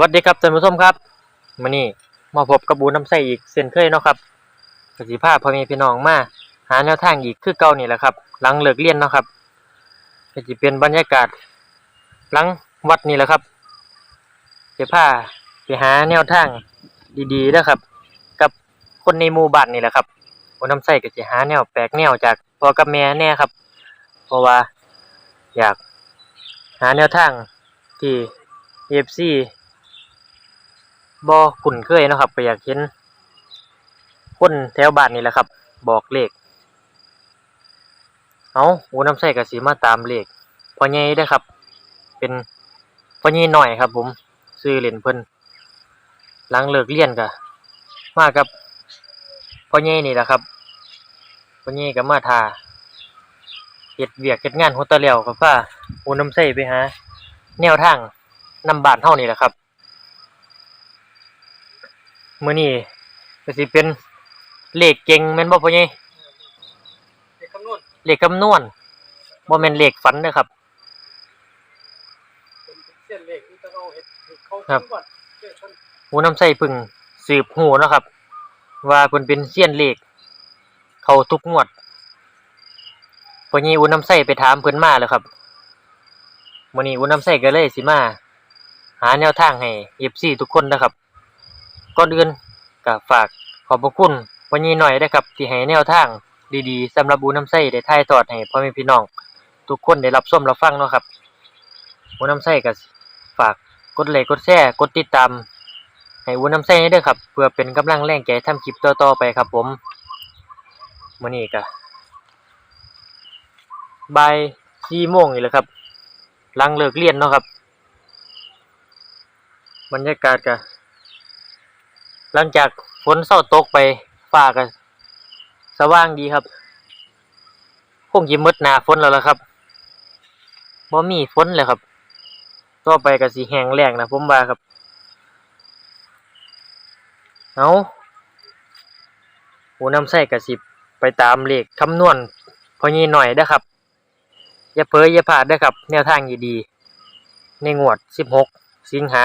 วัสดีครับท่านผู้ชมครับมื้อนี้มาพบกับบูน้ำใสอีกเช่นเคยเนาะครับกสิพาพ่อแม่พี่น้องมาหาแนวทางอีกคือเก่านี่แหละครับ หลังเลิกเรียนเนาะครับก็สิเป็นบรรยากาศ หลังวัดนี่แหละครับสิพาไปหาแนวทางดีๆเด้อครับ กับคนในหมู่บ้านนี่แหละครับบูน้ำใสก็สิหาแนวแปลกแนวจากพ่อกับแม่แน่ครับ เพราะว่าอยากหาแนวทางที่ FC บ่คุ้นเคยนะครับก็อยากเห็นคนแถวบ้านนี่แหละครับ บอกเลขเอาหูน้ำใส่ก็สิมาตามเลขพอใหญ่เด้ครับ เป็นพอใหญ่หน่อยครับ ผมซื้อเล่นเพิ่นหลังเลิกเรียนก็มากับพอใหญ่นี่แหละครับพอใหญ่ก็มาทาเฮ็ดเวียกเฮ็ดงานหัวตะแล้วก็พาหูน้ำใส่ไปหาแนวทางนำบ้านเฮานี่แหละครับ มื้อนี้ก็สิเป็นเลขเก่งแม่นบ่พ่อใหญ่เด็กคำนวณเลขคำนวณบ่แม่นเลขฝันเด้อครับเป็นเส้นเลขที่ต้องเอาเห็ดเขาครับทุกวันเจ้าท่านหูน้ำใส่พึ่งสืบหูเนาะครับ ว่าเพิ่นเป็นเซียนเลขเข้าทุกงวดพ่อใหญ่อูน้ำใส่ไปถามเพิ่นมาแล้วครับมื้อนี้อูน้ำใส่ก็เลยสิมาหาแนวทางให้ FC ทุกคนนะครับ ก่อนอื่นก็ฝากขอบพระคุณพ่อใหญ่หน่อยนะครับ ที่ให้แนวทางดีๆสำหรับอูน้ำใส่ได้ถ่ายทอดให้พ่อแม่พี่น้อง ทุกคนได้รับชมรับฟังเนาะครับอูน้ำใส่ก็ฝากกดไลค์กดแชร์กดติดตามให้วุ้นน้ำใส่ให้ด้วยครับ เพื่อเป็นกำลังแรงใจทำคลิปต่อๆไปครับผมมื้อนี้ก็บ่ายสี่โมงนี่แหละครับหลังเลิกเรียนเนาะครับ บรรยากาศก็ หลังจากฝนเศร้าตกไปฟ้าก็สว่างดีครับคงยิ้มืดหนาฝนแล้วล่ะครับบ่มีฝนเลยครับต่อไปก็สิแห้งแล้งนะผมว่าครับเอาหูน้ำใส่กระสิบไปตามเลขคำนวณพอยีหน่อยเด้ครับ อย่าเพ้ออย่าพลาดเด้ครับ แนวทางดีๆในงวด 16 สิงหา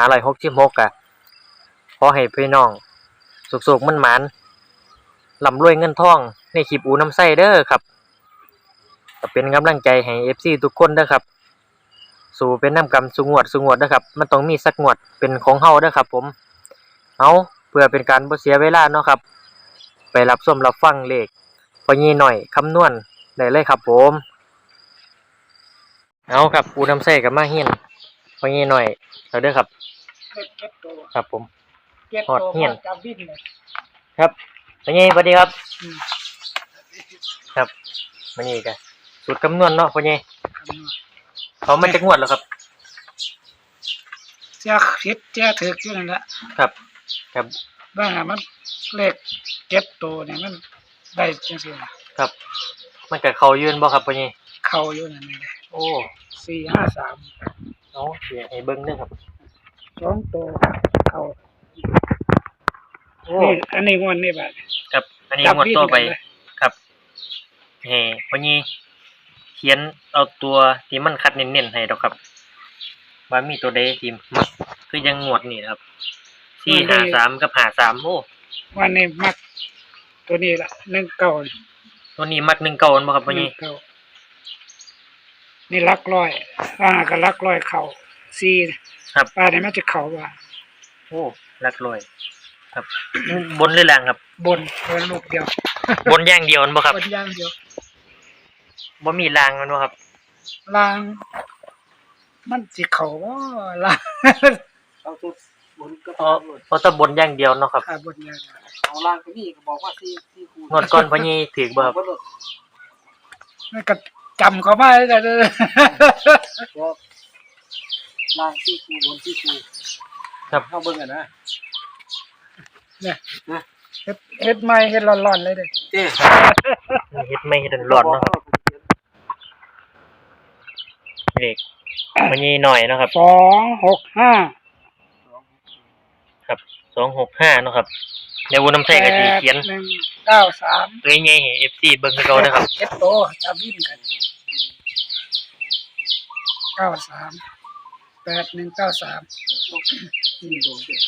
2566กะข อให้พี่น้องสุกๆมันหมานลำรวยเงินทอง ในคลิปอูน้ำใส่เด้อครับก็เป็นกำลังใจให้ FC ทุกคนเด้อครับ สู่เป็นน้ำกำสุงวดสุงวดเด้อครับ มันต้องมีสักงวดเป็นของเฮาเด้อครับ ผม เอาเพื่อเป็นการบ่เสียเวลาเนาะครับ ไปรับชมรับฟังเลขพอยีหน่อยคำนวณได้เลยครับ ผม เอาครับอูน้ำใส่กับมาเฮียนพอยีหน่อยเอาเด้อครับ ครับผม เก็บฮอดตัวเหี้ยนจำบินเลยครับพอยีสวัสดีครับอืมครับมานี่กันสูตรคำนวณเนาะพอยีคำนวณเขามันจะงวดแล้วครับเจ้าคิดเจ้าถืออยู่นั่นแหละครับ ครับบ้างอะมันเลขเก็บตัวเนี่ยมันได้จังสิล่ะครับ มันกับเขายืนบ่ครับพอยีเข้าอยู่นั่นนี่เลยโอ้สี่ห้าสามเอาเสียให้เบิ้งเด้อครับสองตัวเข้า โอ้นี่อันนี้งวดนี่บัดครับ อันนี้จับงวดวิ่งต่อไปกันเลยครับเฮ้พอนี้เขียนเอาตัวที่มันคัดเน้นๆให้ดอกครับว่ามีตัวใดที่มักคือยังงวดนี่นะครับสี่หาสามกับหาสามโอ้วันนี้มัก ตัวนี้ละหนึ่งเก้านี่ตัวนี้มักหนึ่งเก้าอันบ่ครับพอหนึ่นี้งเก้านี่ลักร้อย อ่าก็ลักร้อยเข่าสี่ครับป้าเนี่ยมันจะเข่าว่าโอ้รักรวย ครับ บนหรือล่างครับ บนเป็นลูกเดียว บนอย่างเดียวอันบ่ครับบนอย่างเดียวบ่มีล่างมันบ่ครับ ลาง มันสิเขาว่าลางเอาตัวบนก็เพราะเพราะถ้าบนอย่างเดียวเนาะครับขาบนอย่างเดียวเอาล่างก็นี่ก็บอกว่าที่ที่คูณงวดก่อนพอนี้ถือบ่ครับนั่นก็จำเขามาเลยเด้อแล้วล่างที่คูบนที่คูครับ เข้าเบิ่งกันนะ เนี่ยนะ เฮ็ดเฮ็ดไม่เฮ็ดร้อนๆเลยเด้อเจ้เฮ็ดไม่เฮ็ดร้อนเนาะครับเลขพอนี้หน่อยเนาะครับสองหกห้าครับสองหกห้าเนาะครับเดี๋ยววุ้นน้ำใส่ก็สิเขียนหนึ่งเก้าสามตัวใหญ่ให้ FC เบิ่งคือเก่านะครับเฮ็ดโตจำวิ่งกันเก้าสามแปดหนึ่งเก้าสามนี่โดนเด็ก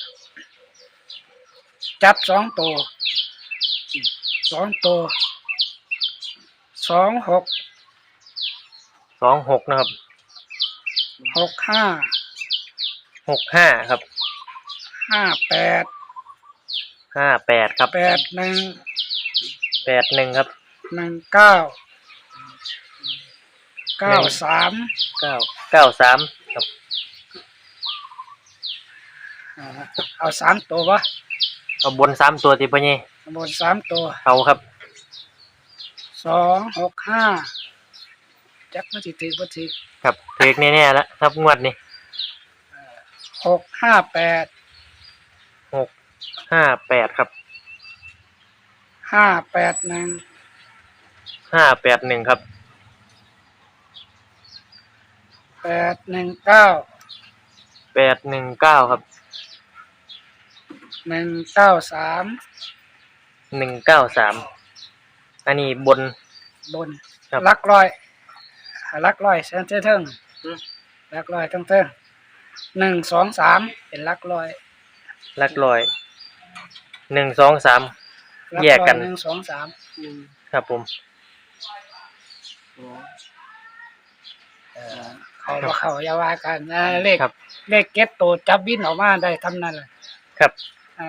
จับสองตัวสองตัวสองหกสองหกนะครับหกห้าหกห้าครับห้าแปดห้าแปดครับแปดหนึ่งแปดหนึ่งครับหนึ่งเก้าเก้าสามเก้าเก้าสามครับอ่าเอาสามตัววะ เอาบนสามตัวที่พ่อใหญ่บนสามตัวเอาครับสองหกห้าจักมาติติบ่ติครับเทกแน่ๆแล้วครับงวดนี้หกห้าแปดหกห้าแปดครับห้าแปดหนึ่งห้าแปดหนึ่งครับแปดหนึ่งเก้าแปดหนึ่งเก้าครับ หนึ่งเก้าสามหนึ่งเก้าสามอันนี้บน บนครับ ลักร้อยลักร้อยเส้นเทิงลักร้อยทั้งเทิงหนึ่งสองสามเป็นลักร้อยหลักร้อยหนึ่งสองสาม ลัแยกกันร้อหนึ่งสองสามหนึ่งครับผมสองเออเขาบ่เขาอย่าว่ากันนะเลขครับ เลขเก็ตโตวจับบินออกมาได้ทำนั่นแหละครับ อ่า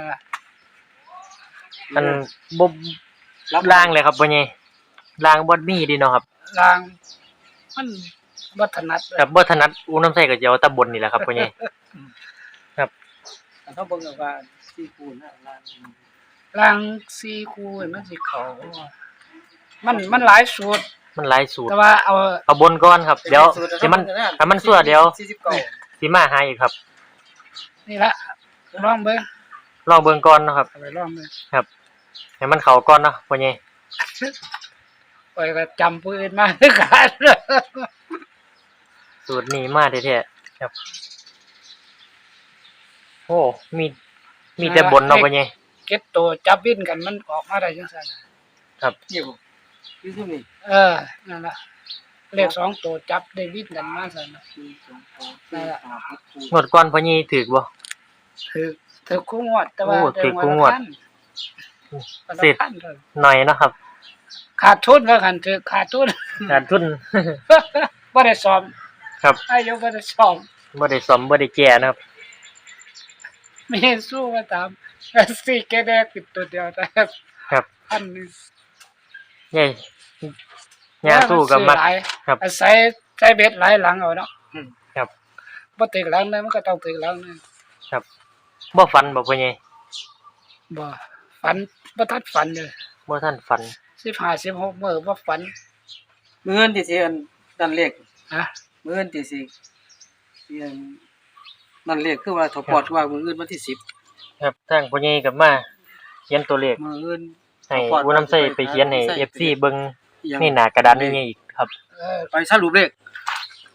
อันบบล่างเลยครับพ่อใหญ่ล่างบอดมีดีเนาะครับลาง มันวัฒนัดเลยครับบ่ถนัดอู้น้ำใส่กับเจียวตะบนนี่แหละครับพ่อใหญ่แต่เขาเบิ่งเอาว่าที่คูณน่ะล้านลางซีคูเห็นมันสิเขามันมันหลายสูตร มันหลายสูตร แต่ว่าเอาเอาบนก่อนครับ เดี๋ยวสิมันถ้ามันสั่วเดี๋ยวสี่สิบเก้าสิมาหาอีกครับ นี่ละลองเบิ่ง ลองเบิ่งก่อนเนาะครับ เอาไปลองเบิ่งครับให้มันเข้าก่อนเนาะพ่อใหญ่ไปก็จำผู้อื่นมาคือกันสูตรนี้มาแท้ๆครับ โอ้มีมีแต่บนเนาะพ่อใหญ่ เก็ตโตวจับบินกันมันออกมาได้จังซั่นน่ะครับนี่บ่ที่ที่นี่เออนั่นล่ะเลขสองตัวจับได้บินกันมาซั่นน่ะหนึ่งสองสามสี่ห้าหกเจ็ด งวดก่อนพ่อใหญ่ถูกบ่ ถือ ถือคู่งวดแต่ว่าโอ้ถือคู่งวด เสร็จหน่อยเนาะครับ ขาดทุนว่ากันถือขาดทุนขาดทุนบ่ได้ซ้อมครับอายุบ่ได้ซ้อมบ่ได้ซ่อมบ่ได้แก้นะครับมีสู้มาตามสี่แกแดกปิดตัวเดียวแต่ครับพันหนึงใหญ่ยาสู้กับมักหลายครับอาศัยใช้เบ็ดหลายหลังเอาเนาะครับบ่ตึกหลังนึงมันก็ต้องตึกหลังนึงครับ บ่ฝันบ่พ่อใหญ่บ่ฝันบ่ทันฝันเลยบ่ทันฝัน15 16มื้อบ่ฝันมื้อเงินที่สิอันนั่นเลขฮะมื้อเงินที่สิที่อันนั่นเลขคือว่าทปอดว่ามื้อเงินวันที่สิบครับทางพ่อใหญ่กลับมาเขียนตัวเลขมื้อเงินให้ผู้นำใช้ไปเขียนให้ FC เบิ่งอีหยังนี่หน้ากระดานนี่อีกครับ เออไปสรุปเลข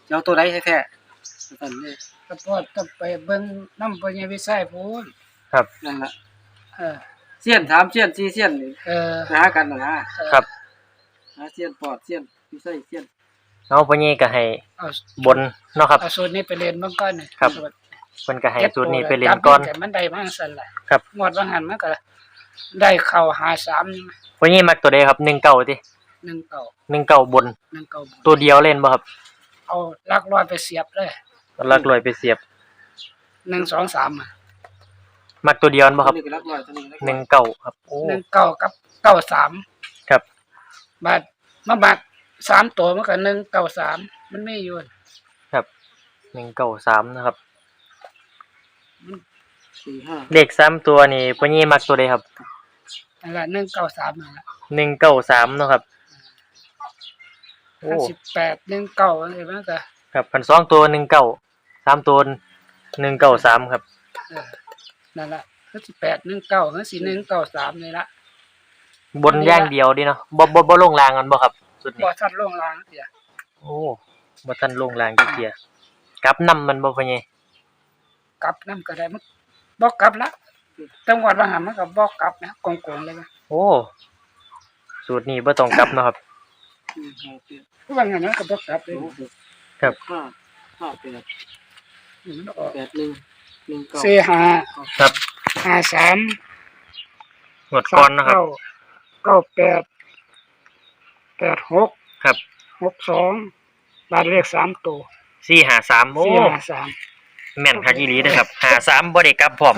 จะเอาตัวใดแท้ๆนั่นเลข ก็พอต้องไปเบิ่งนำปัญญาวิสัยพูนครับ นั่นล่ะเออเสี้ยนถามเสี้ยนสี่เสี้ยนนี่เออหากันน่ะนะครับ หาเสี้ยนปอดเสี้ยนพี่ใส่เสี้ยนเอาพ่อใหญ่ก็ให้เอาบนเนาะครับ เอาสูตรนี้ไปเรียนเบิ่งก่อนนี่ครับ สูตรเพิ่นก็ให้เก็บสูตรนี้ตัวไปเรียนจับก่อนแต่มันได้มาสั่นแหละครับ งวดว่าหันมันก็ได้เข้าหา3นี่มั้ยพ่อใหญ่มักตัวใดครับ19ติ1เก่า19บน1เก่าตัวเดียวเล่นบ่ครับ เอาหลักร้อยไปเสียบเลย เอาหลักร้อยไปเสียบ1 2 3อะมักตัวเดียวบ่ครับตัวนี้ก็รักร้อยตัวนี้ก็รักร้อยหนึ่งเก้าครับโอ้1เก่ากับเก้าสามครับ บาดมาบาดสามตัวมันก็1เก่าสามมันไม่อยู่ครับหนึ่งเก้าสามนะครับ สี่ห้าเลขสามตัวนี่พ่อใหญ่มักตัวใดครับนั่นล่ะ1เก่าสามนั่นล่ะหนึ่งเก้าสามเนาะครับโอ้58 1เก่าอะไรมันก็ครับพันสองตัวหนึ่งเก้า สามตัวหนึ่งเก้าสามครับ เออนั่นล่ะคือสิ8 1เก่าคือสิ1เก่าสามนี่ล่ะบนอย่างเดียวดิเนาะบ่บ่บ่ลงรางกันบ่ครับ สุดนี้บ่ทัดลงล้างเสียโอ้บ่ทันลงรางจักเที่ยกลับนํมันบ่พ่อใหญ่กลับนํก็ได้มันบ่กลับละจังหวัดว่าหันมันก็บ่กลับนะกงๆเลยนะโอ้สูตรนี้บ่ต้องกลับเนาะครับสี่ห้าเจ็ดว่างั้นมันก็บ่กลับเลยโอ้โหครับห้าห้าแปด มันออกแปดหนึ่งหนึ่งเก้าสี่ห้าครับห้าสามงวดก่อนนะครับ เก้าเก้าแปดแปดหกครับหกสองบาทเลขสามตัวสี่หาสามโอ้สี่ห้าสามแม่นคักอีหลีนะครับหาสามบ่ได้กลับพร้อม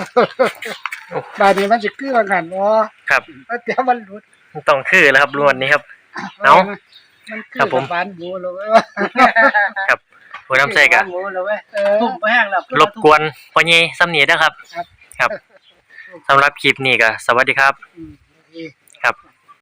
บาทนี้มันจะเกลือกันวะครับแล้วเดี๋ยวมันหลุดต้องคือแล้วครับรวนนี้ครับ เอ้ามันเกลืครับผมบานบูเลยครับ ผู้นำใส่กะโอ้แล้วเว้ยเออทุ่มไปแห้งแล้วรบกวนพ่อใหญ่ซ้ำนี้นะครับครับ ครับสำหรับคลิปนี้ก็สวัสดีครับอืม